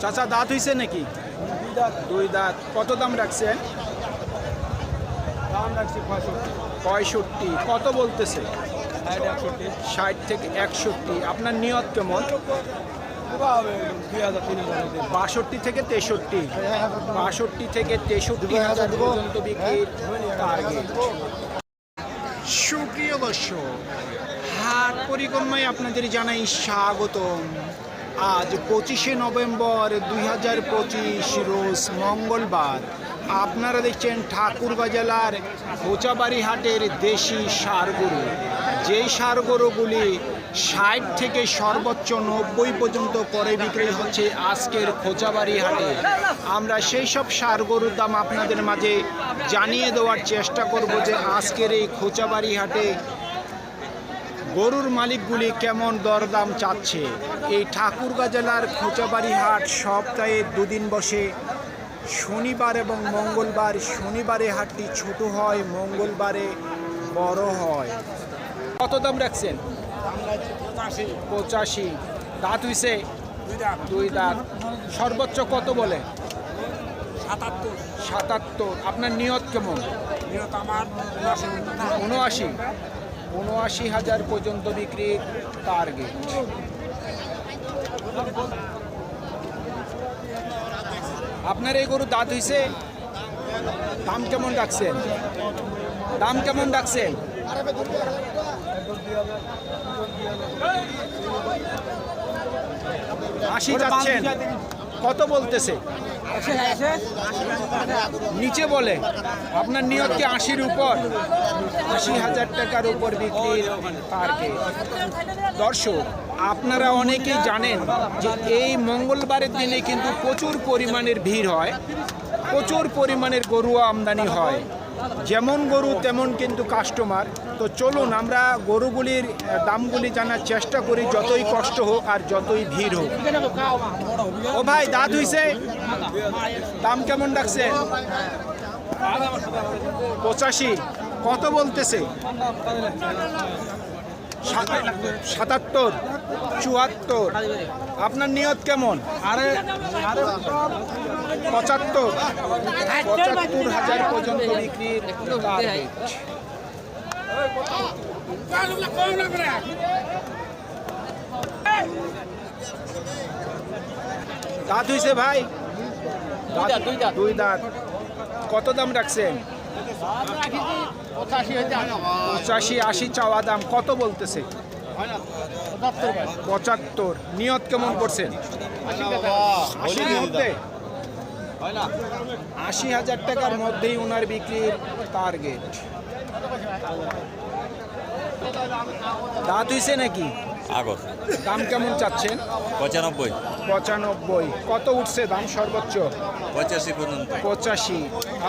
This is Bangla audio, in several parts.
চাচা দাঁত হইছে নাকি? দুই দাঁত। কত দাম রাখছেন? দাম রাখছি পঁয়ষট্টি। পঁয়ষট্টি। কত বলতেছে? ষাট থেকে একষট্টি। আপনার নিয়ত কেমন? বাষট্টি থেকে তেষট্টি। বাষট্টি থেকে তেষট্টি হাজার পর্যন্ত বিক্রির টার্গেট সুপ্রিয় দর্শক হাট পরিক্রমায় আপনাদের জানাই স্বাগতম। আজ পঁচিশে নভেম্বর দুই হাজার পঁচিশ, রোজ মঙ্গলবার। আপনারা দেখছেন ঠাকুরগাঁ জেলার খোঁচাবাড়ি হাটের দেশি সারগরু। যেই সারগরুগুলি ষাট থেকে সর্বোচ্চ নব্বই পর্যন্ত করে বিক্রি হচ্ছে আজকের খোঁচাবাড়ি হাটে আমরা সেই সব সার গরুর দাম আপনাদের মাঝে জানিয়ে দেওয়ার চেষ্টা করব যে আজকের এই খোঁচাবাড়ি হাটে গরুর মালিকগুলি কেমন দরদাম চাচ্ছে? এই ঠাকুরগা জেলার খোঁচাবাড়ি হাট সপ্তাহে দুদিন বসে শনিবার এবং মঙ্গলবার শনিবারে হাটটি ছোট হয় মঙ্গলবারে বড় হয়। কত দাম রাখছেন? পঁচাশি। দাঁত হইছে? দুই দাঁত। সর্বোচ্চ কত বলে? সাতাত্তর। সাতাত্তর। আপনার নিয়ত কেমন? নিয়ত আমার উনআশি। উনআশি হাজার পর্যন্ত বিক্রির টার্গেট আপনার এই গরু দাঁত হইছে? দাম কেমন ডাকছেন দাম কেমন ডাকছেন আশি যাচ্ছেন। কত বলতেছে? নিচে বলে, আপনার নিয়ত কি আশির উপর, আশি হাজার টাকার উপর বিক্রির টার্গেট দর্শক, আপনারা অনেকেই জানেন যে এই মঙ্গলবারের দিনে কিন্তু প্রচুর পরিমাণের ভিড় হয়, প্রচুর পরিমাণের গরুয়া আমদানি হয়। যেমন গরু তেমন কিন্তু কাস্টমার তো চলুন, আমরা গরুগুলির দামগুলি জানার চেষ্টা করি, যতই কষ্ট হোক আর যতই ভিড় হোক। ও ভাই, দাঁত হইছে? দাম কেমন ডাকছে? পঁচাশি। কত বলতেছে? সাতাত্তর চুয়াত্তর। আপনার নিয়ত কেমন? আরে পঁচাত্তর। পঁচাত্তর হাজার পর্যন্ত বিক্রির দাঁত হইছে ভাই? দুই দাঁত। কত দাম রাখছেন? পঁচাশি, আশি চাওয়া দাম, কত বলতেছে? পঁচাত্তর, নিয়ত কেমন করছেন? আশি হাজার টাকার মধ্যেই ওনার বিক্রির টার্গেট দাঁত হইছে নাকি? আগস্ট দাম কেমন চাচ্ছেন? পঁচানব্বই। পঁচানব্বই। কত উঠছে দাম সর্বোচ্চ? পঁচাশি পর্যন্ত। পঁচাশি।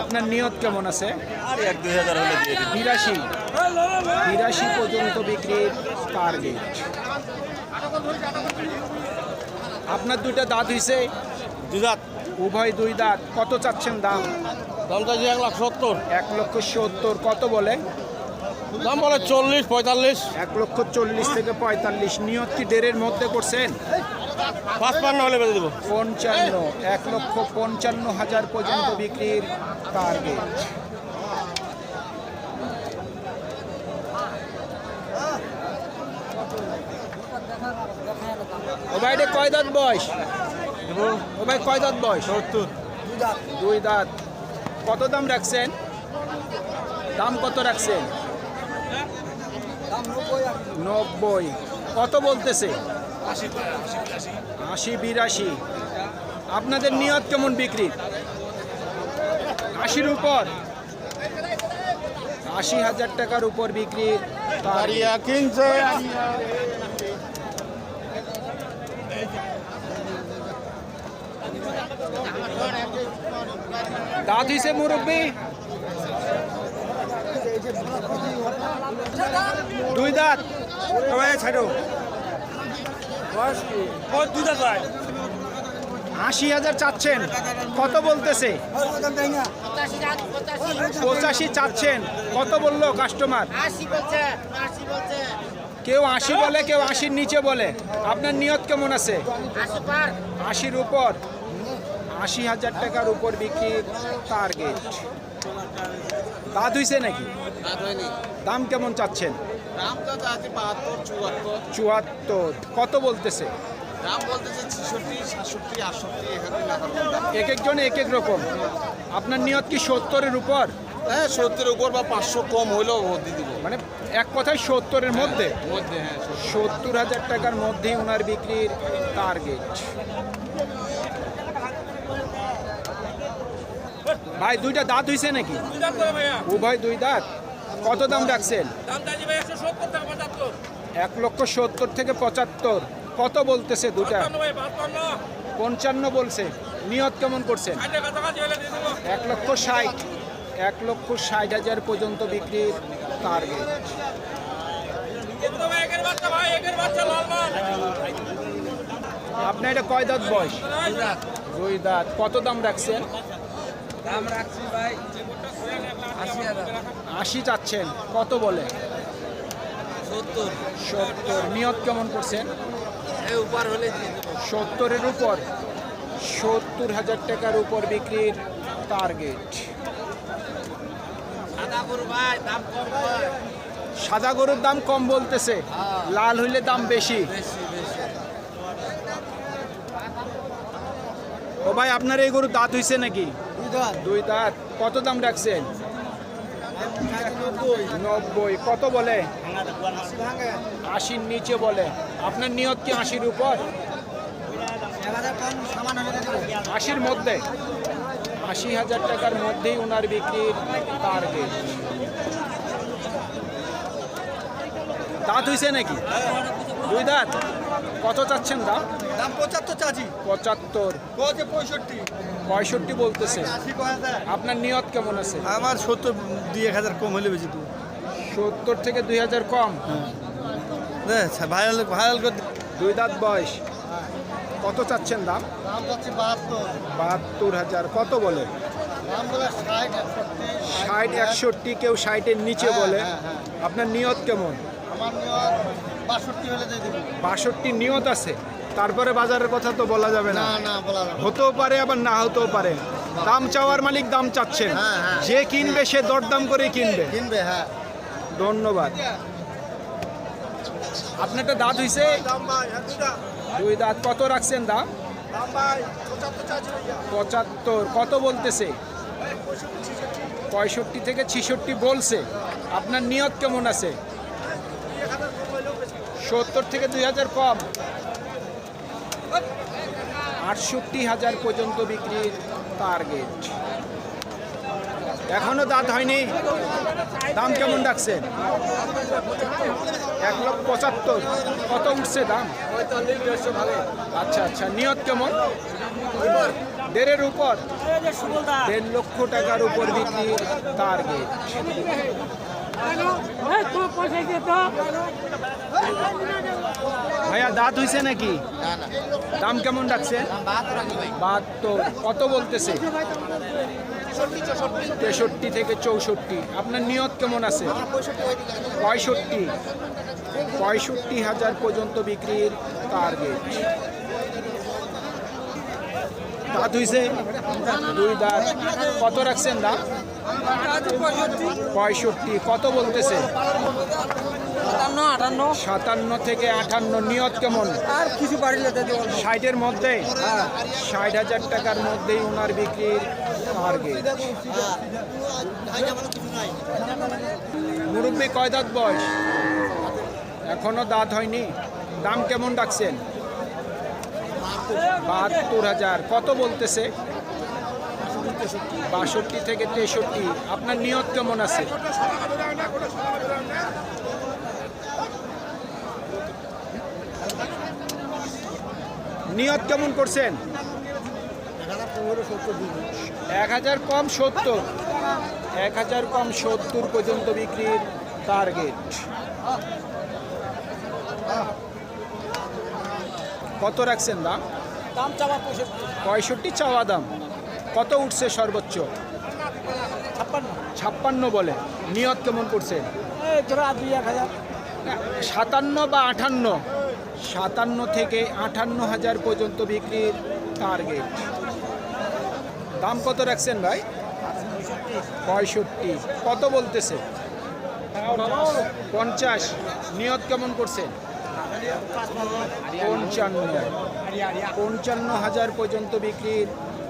আপনার নিয়ত কেমন আছে? আর এক দুই হাজার হলে দিয়ে দিন বিরাশি। বিরাশি পর্যন্ত বিক্রির টার্গেট আপনার দুইটা দাঁত হইছে? দুজাত উভয় দুই দাঁত। কত চাচ্ছেন দাম? দাম চাইছি এক লাখ সত্তর। এক লক্ষ সত্তর। কত বলে? দাম বলে চল্লিশ পঁয়তাল্লিশ। এক লক্ষ চল্লিশ থেকে পঁয়তাল্লিশ নিয়ত কি দেড়ের মধ্যে করছেন। পাঁচপান্ন হলে বেঁধে দেবো। পঞ্চান্ন এক লক্ষ পঞ্চান্ন হাজার পর্যন্ত বিক্রির টার্গেট ও ভাই এটা কয় দাঁত বয়স? ও ভাই কয় দাঁত বয়স? সত্তর। দুই দাঁত। কত দাম রাখছেন? দাম কত রাখছেন? নব্বই। কত বলতেছে? আশি বিরাশি। আপনাদের নিয়ত কেমন বিক্রি? আশির উপর। আশি হাজার টাকার উপর বিক্রি। কিনছে। দাঁত হইছে মুরব্বী। দুই দাঁত। ছাড়ো। দুজাত ভাই। আশি হাজার চাচ্ছেন। কত বলতেছে? পঁচাশি চাচ্ছেন। কত বলল কাস্টমার কেউ আশি বলে কেউ আশির নিচে বলে। আপনার নিয়ত কেমন আছে? আশির উপর। আশি হাজার টাকার উপর বিক্রির টার্গেট দাঁত হইছে নাকি? দাম কেমন চাচ্ছেন? দাম তো আছে বাহাত্তর চুয়াত্তর। চুয়াত্তর। কত বলতেছে? দাম বলতেছে ছেষট্টি সাতষট্টি আটষট্টি এক একজন এক এক রকম। আপনার নিয়ত কি সত্তরের উপর? হ্যাঁ সত্তরের উপর বা পাঁচশো কম দিয়ে দিব। মানে এক কথায় সত্তরের মধ্যে? মধ্যে হ্যাঁ সত্তর। হাজার টাকার মধ্যেই ওনার বিক্রির টার্গেট ভাই দুইটা দাঁত হইছে নাকি? উভয় দুই দাঁত। কত দাম রাখছেন? এক লক্ষ সত্তর থেকে পঁচাত্তর। কত বলতেছে দুটা পঞ্চান্ন বলছে। নিয়ত কেমন করছেন? এক লক্ষ ষাট। এক লক্ষ ষাট হাজার পর্যন্ত বিক্রির টার্গেট আপনার এটা কয় দাঁত বয়স? দুই দাঁত। কত দাম রাখছেন? দাম রাখছি ভাই। আশি চাচ্ছেন কত বলে? সত্তর। সত্তর নিয়ত কেমন করছেন? উপর হলে সত্তরের উপর সত্তর হাজার টাকার উপর বিক্রির টার্গেট সাদা হয় গরুর দাম কম বলতেছে লাল হইলে দাম বেশি। ও ভাই আপনার এই গরুর দাঁত হইছে নাকি? দুই দাঁত। কত দাম রাখছেন? নব্বই। কত বলে? আশির নিচে বলে। আপনার নিয়ত কি আশির উপর? আশির মধ্যে। আশি হাজার টাকার মধ্যেই ওনার বিক্রির টার্গেট দাঁত হয়েছে নাকি? দুই দাঁত? কত চাচ্ছেন দাম? দাম পঁচাত্তর চাচি পঁচাত্তর। কত পঁয়ষট্টি। পঁয়ষট্টি বলতেছে। আপনার নিয়ত কেমন আছে? আমার সত্তর দুই এক হাজার কম হলে বেশি দেবো সত্তর থেকে দুই হাজার কম? ভাইরাল ভাইরাল করে দুই দাঁত বয়স। কত চাচ্ছেন দাম? দাম পাচ্ছি বাহাত্তর। বাহাত্তর হাজার। কত বলে? ষাট একষট্টি। কেউ ষাটের নিচে বলে। হ্যাঁ, হ্যাঁ। আপনার নিয়ত কেমন? আমার নিয়ত বাষট্টি নিয়ত আছে। তারপরে বাজারের কথা তো বলা যাবে না। না না বলা যাবে না। হতেও পারে আবার না হতেও পারে। দাম চাওয়ার মালিক দাম চাচ্ছেন। হ্যাঁ, হ্যাঁ। যে কিনবে সে দরদাম করে কিনবে। কিনবে হ্যাঁ। ধন্যবাদ। আপনারটা দাঁত হইছে? দুই দাঁত কত রাখছেন দাম? পঁচাত্তর কত বলতেছে? পঁয়ষট্টি থেকে ছিষট্টি বলছে। আপনার নিয়ত কেমন আছে? সত্তর থেকে দুই হাজার কম। আটষট্টি হাজার পর্যন্ত বিক্রির টার্গেট এখনও দাঁত হয়নি। দাম কেমন রাখছেন এক লক্ষ পঁচাত্তর। কত উঠছে দাম? আচ্ছা আচ্ছা। নিয়ত কেমন? দেড়ের উপর। দেড় লক্ষ টাকার উপর বিক্রির টার্গেট ভাইয়া, দাঁত হইছে নাকি? দাম কেমন রাখছেন বাহাত্তর। কত বলতেছে? তেষট্টি থেকে চৌষট্টি। আপনার নিয়ত কেমন আছে? পঁয়ষট্টি। পঁয়ষট্টি হাজার পর্যন্ত বিক্রির টার্গেট দাঁত হইছে? দুই দাঁত। কত রাখছেন দাম পঁয়ষট্টি কত বলতেছে? সাতান্ন থেকে আটান্ন নিয়ত কেমন? আর কিছু বাড়িলে ষাটের মধ্যে? ষাট হাজার টাকার মধ্যেই ওনার বিক্রির টার্গেট মুরব্বী কয় দাঁত বয়স? এখনও দাঁত হয়নি। দাম কেমন ডাকছেন? বাহাত্তর হাজার। কত বলতেছে? বাষট্টি থেকে তেষট্টি। আপনার নিয়ত কেমন আছে? নিয়ত কেমন করছেন? এক হাজার কম সত্তর। এক হাজার কম সত্তর পর্যন্ত বিক্রির টার্গেট কত রাখছেন দাম? দাম চাওয়া পঁয়ষট্টি। পঁয়ষট্টি চাওয়া দাম। কত উঠছে সর্বোচ্চ? ছাপ্পান্ন। বলে। নিয়ত কেমন হাজার। সাতান্ন বা আটান্ন সাতান্ন থেকে আটান্ন হাজার পর্যন্ত বিক্রির টার্গেট দাম কত রাখছেন ভাই? পঁয়ষট্টি। কত বলতেছে? পঞ্চাশ। নিয়ত কেমন করছেন পঞ্চান্ন। পঞ্চান্ন হাজার পর্যন্ত বিক্রির